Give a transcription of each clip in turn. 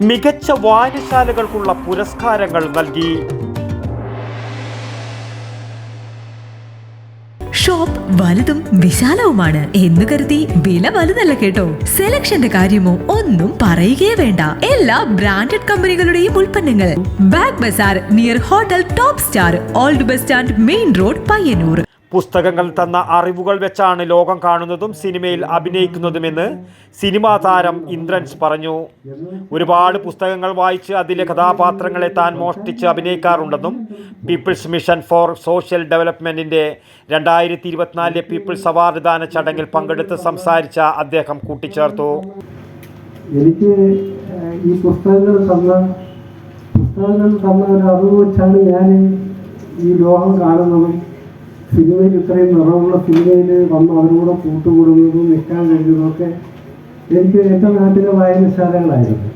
മികച്ച വായനശാലകൾക്കുള്ള പുരസ്കാരങ്ങൾ നൽകി. ഷോപ്പ് വലുതും വിശാലവുമാണ് എന്ന് കരുതി വില വലുതല്ല കേട്ടോ. സെലക്ഷന്റെ കാര്യമോ ഒന്നും പറയുകയേ വേണ്ട. എല്ലാ ബ്രാൻഡഡ് കമ്പനികളുടെയും ഉൽപ്പന്നങ്ങൾ. Bag bazaar near hotel top star old bus stand main road Payyanur. പുസ്തകങ്ങൾ തന്ന അറിവുകൾ വെച്ചാണ് ലോകം കാണുന്നതും സിനിമയിൽ അഭിനയിക്കുന്നതുമെന്ന് സിനിമാ താരം ഇന്ദ്രൻസ് പറഞ്ഞു. ഒരുപാട് പുസ്തകങ്ങൾ വായിച്ച് അതിലെ കഥാപാത്രങ്ങളെ താൻ മോഷ്ടിച്ച് അഭിനയിക്കാറുണ്ടെന്നും പീപ്പിൾസ് മിഷൻ ഫോർ സോഷ്യൽ ഡെവലപ്മെന്റിന്റെ രണ്ടായിരത്തി ഇരുപത്തിനാലിലെ പീപ്പിൾസ് അവാർഡ് ദാന ചടങ്ങിൽ പങ്കെടുത്ത് സംസാരിച്ച അദ്ദേഹം കൂട്ടിച്ചേർത്തു. എനിക്ക് ഈ പുസ്തകങ്ങൾ തന്ന പുസ്തകങ്ങൾ തന്ന ഒരു അറിവ് വെച്ചാണ് ഞാൻ ഈ ലോകം കാണുന്നതും. സിനിമയിൽ ഇത്രയും നിറവുള്ള സിനിമയിൽ വന്ന് അവരോട് കൂട്ടുകൂടുന്നതും നിൽക്കാൻ കഴിയുന്നതൊക്കെ എനിക്ക് എന്റെ നാട്ടിലെ വായനശാലകളായിരുന്നു.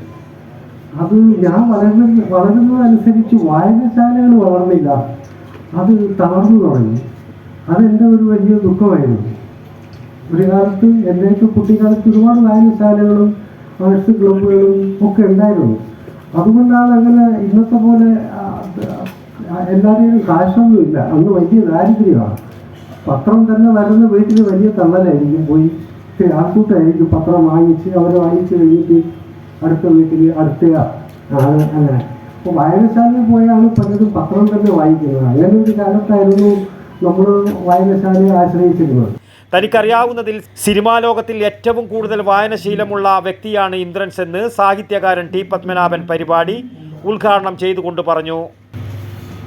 അത് ഞാൻ വളരുന്ന വളരുന്നതനുസരിച്ച് വായനശാലകൾ വളർന്നില്ല. അത് തളർന്നു തുടങ്ങി. അതെന്റെ ഒരു വലിയ ദുഃഖമായിരുന്നു. ഒരു കാലത്ത് എന്റെയൊക്കെ കുട്ടിക്കാലത്ത് ഒരുപാട് വായനശാലകളും ആർട്സ് ക്ലബുകളും ഒക്കെ ഉണ്ടായിരുന്നു. അതുകൊണ്ടാണ് അങ്ങനെ ഇന്നത്തെ പോലെ ആ, കാശൊന്നും ഇല്ല അന്ന് വലിയ ദാരിദ്ര്യമാണ്. പത്രം തന്നെ വരുന്ന വീട്ടിൽ വലിയ തള്ളലായിരിക്കും. പോയി ആൾക്കൂട്ടായിരിക്കും പത്രം വാങ്ങിച്ച് അവർ വാങ്ങിച്ച് കഴിഞ്ഞിട്ട് അടുത്ത വീട്ടിൽ അടുത്ത അങ്ങനെ. അപ്പോൾ വായനശാലയിൽ പോയാണ് പലരും പത്രം തന്നെ വായിക്കുന്നത്. അങ്ങനെ ഒരു കാലത്തായിരുന്നു നമ്മൾ വായനശാലയെ ആശ്രയിച്ചിരുന്നത്. തനിക്കറിയാവുന്നതിൽ സിനിമാ ലോകത്തിൽ ഏറ്റവും കൂടുതൽ വായനശീലമുള്ള വ്യക്തിയാണ് ഇന്ദ്രൻസ് എന്ന് സാഹിത്യകാരൻ ടി പത്മനാഭൻ പരിപാടി ഉദ്ഘാടനം ചെയ്തുകൊണ്ട് പറഞ്ഞു.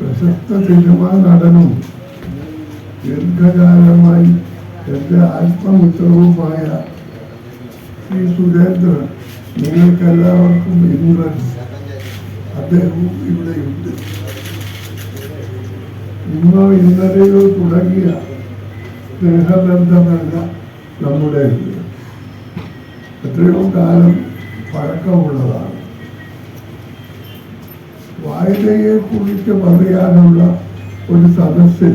പ്രശസ്ത സിനിമാ നടനും ദീർഘകാലമായി എന്റെ ആത്മമിത്രവുമായ ശ്രീ സുരേന്ദ്രൻ നിങ്ങൾക്കെല്ലാവർക്കും ഇന്ദ്രൻ അദ്ദേഹവും ഇവിടെയുണ്ട്. ഇന്നോ ഇന്നലെയോ തുടങ്ങിയ സ്നേഹബന്ധമല്ല നമ്മുടെ എത്രയോ കാലം പഴക്കമുള്ളതാണ്. വായനയെ കുറിച്ച് പറയാനുള്ള ഒരു സദസ്സിൽ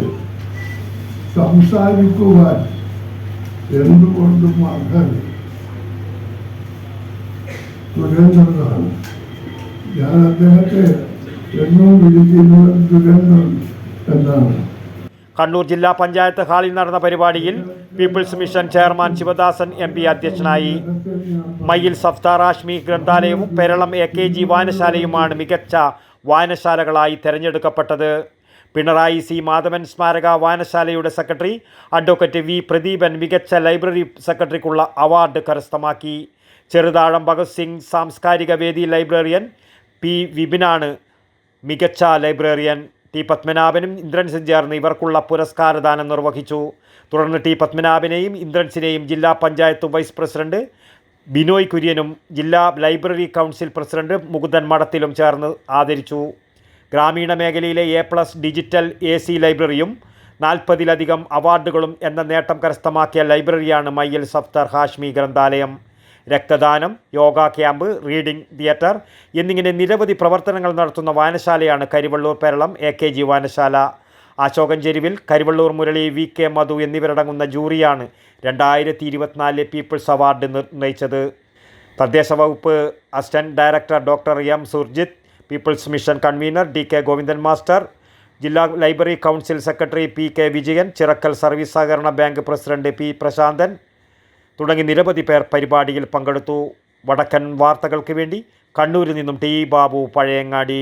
സംസാരിക്കുവാൻ എന്തുകൊണ്ടും അർഹൻ സുരേന്ദ്രനാണ്. ഞാൻ അദ്ദേഹത്തെ എന്നും വിളിക്കുന്നത് സുരേന്ദ്രൻ എന്നാണ്. കണ്ണൂർ ജില്ലാ പഞ്ചായത്ത് ഹാളിൽ നടന്ന പരിപാടിയിൽ people's mission chairman Sivadasan M P അധ്യക്ഷനായി. മയിൽ സഫ്താർ ആഷ്മി ഗ്രന്ഥാലയവും പെരളം എ കെ ജി വായനശാലയുമാണ് മികച്ച വായനശാലകളായി തിരഞ്ഞെടുക്കപ്പെട്ടത് പിണറായി സി. മാധവൻ സ്മാരക വായനശാലയുടെ സെക്രട്ടറി അഡ്വക്കേറ്റ് വി. പ്രദീപൻ മികച്ച ലൈബ്രറി സെക്രട്ടറിക്കുള്ള അവാർഡ് കരസ്ഥമാക്കി. ചെറുതാഴം ഭഗത് സിംഗ് സാംസ്കാരിക വേദി ലൈബ്രറിയൻ പി. വിപിനാണ് മികച്ച ലൈബ്രറിയൻ. ടി. പത്മനാഭനും ഇന്ദ്രൻസും ചേർന്ന് ഇവർക്കുള്ള പുരസ്കാരദാനം നിർവഹിച്ചു. തുടർന്ന് ടി. പത്മനാഭനെയും ഇന്ദ്രൻസിനെയും ജില്ലാ പഞ്ചായത്ത് വൈസ് പ്രസിഡന്റ് ബിനോയ് കുര്യനും ജില്ലാ ലൈബ്രറി കൗൺസിൽ പ്രസിഡന്റ് മുകുന്ദൻ മഠത്തിലും ചേർന്ന് ആദരിച്ചു. ഗ്രാമീണ മേഖലയിലെ A plus digital A C ലൈബ്രറിയും നാൽപ്പതിലധികം അവാർഡുകളും എന്ന നേട്ടം കരസ്ഥമാക്കിയ ലൈബ്രറിയാണ് മയ്യൽ സഫ്തർ ഹാഷ്മി ഗ്രന്ഥാലയം. രക്തദാനം യോഗ ക്യാമ്പ് റീഡിംഗ് തിയേറ്റർ എന്നിങ്ങനെ നിരവധി പ്രവർത്തനങ്ങൾ നടത്തുന്ന വായനശാലയാണ് Karivellur Peralam A K G വായനശാല. അശോകൻ ചെരുവിൽ കരിവള്ളൂർ മുരളി വി കെ മധു എന്നിവരടങ്ങുന്ന ജൂറിയാണ് രണ്ടായിരത്തി ഇരുപത്തിനാലിലെ പീപ്പിൾസ് അവാർഡ് നിർണയിച്ചത്. തദ്ദേശ വകുപ്പ് assistant director doctor M Surjith people's mission convener D K Govindan master ജില്ലാ library council secretary P K Vijayan Chirakkal service സഹകരണ ബാങ്ക് പ്രസിഡന്റ് പി പ്രശാന്തൻ തുടങ്ങി നിരവധി പേർ പരിപാടിയിൽ പങ്കെടുത്തു. വടക്കൻ വാർത്തകൾക്ക് വേണ്ടി കണ്ണൂരിൽ നിന്നും T Babu Pazhayangadi.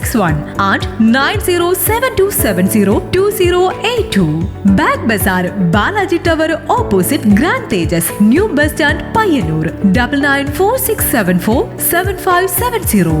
six one and nine zero seven two seven zero two zero eight two bag bazaar Balaji tower opposite grand Thejas new bus stand Payyanur double nine four six seven four seven five seven zero